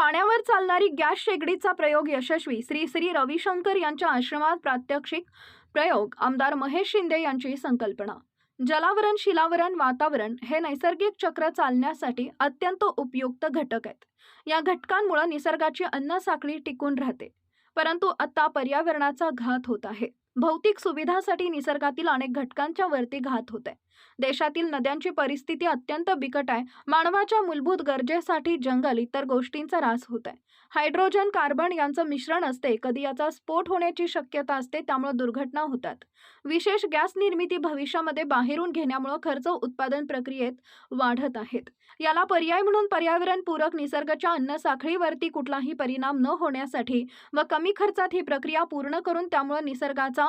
पाण्यावर चालणारी गॅस शेगडीचा प्रयोग यशस्वी. श्री श्री रविशंकर यांच्या आश्रमात प्रात्यक्षिक प्रयोग आमदार महेश शिंदे यांची संकल्पना. जलावरण शिलावरण वातावरण हे नैसर्गिक चक्र चालण्यासाठी अत्यंत उपयुक्त घटक आहेत. या घटकांमुळे निसर्गाची अन्नसाखळी टिकून राहते. परंतु आता पर्यावरणाचा घात होत आहे. भौतिक सुविधासाठी निसर्गातील अनेक घटकांच्या वरती घात होते. देशातील नद्यांची परिस्थिती अत्यंत बिकट आहे. मानवाच्या मूलभूत गरजेसाठी जंगल इतर गोष्टींचा ऱ्हास होत आहे हायड्रोजन कार्बन यांचं मिश्रण असते. कधी याचा स्फोट होण्याची शक्यता असते त्यामुळे दुर्घटना होतात. विशेष गॅस निर्मिती भविष्यामध्ये बाहेरून घेण्यामुळे खर्च उत्पादन प्रक्रियेत वाढत आहेत. याला पर्याय म्हणून पर्यावरणपूरक निसर्गाच्या अन्न साखळीवरती कुठलाही परिणाम न होण्यासाठी व कमी खर्चात ही प्रक्रिया पूर्ण करून त्यामुळे निसर्गाचा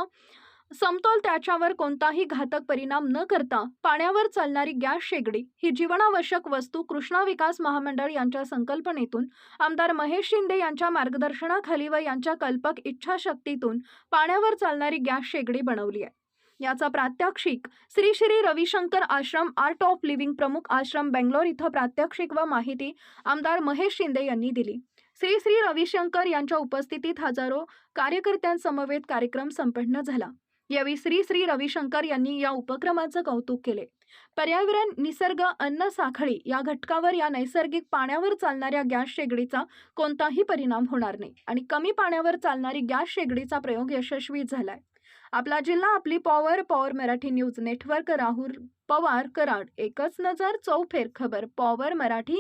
समतोल त्याच्यावर कोणताही घातक परिणाम न करता पाण्यावर चालणारी गॅस शेगडी ही जीवनावश्यक वस्तू कृष्णा विकास महामंडळ यांच्या संकल्पनेतून आमदार महेश शिंदे यांच्या मार्गदर्शनाखाली व यांच्या कल्पक इच्छाशक्तीतून पाण्यावर चालणारी गॅस शेगडी बनवली आहे. याचा प्रात्यक्षिक श्री श्री रविशंकर आश्रम आर्ट ऑफ लिव्हिंग प्रमुख आश्रम बेंगलोर इथं प्रात्यक्षिक व माहिती आमदार महेश शिंदे यांनी दिली. श्री श्री रविशंकर यांच्या उपस्थितीत हजारो कार्यकर्त्यांसमवेत कार्यक्रम संपन्न झाला. यावेळी श्री श्री रविशंकर यांनी या उपक्रमाचं कौतुक केले. पर्यावरण निसर्ग अन्न साखळी या घटकावर या नैसर्गिक पाण्यावर चालणाऱ्या गॅस शेगडीचा कोणताही परिणाम होणार नाही आणि कमी पाण्यावर चालणारी गॅस शेगडीचा प्रयोग यशस्वी झालाय. आपला जिल्हा आपली power power Marathi news network Rahul Pawar Karad. एकच नजर चौफेर खबर. पॉवर मराठी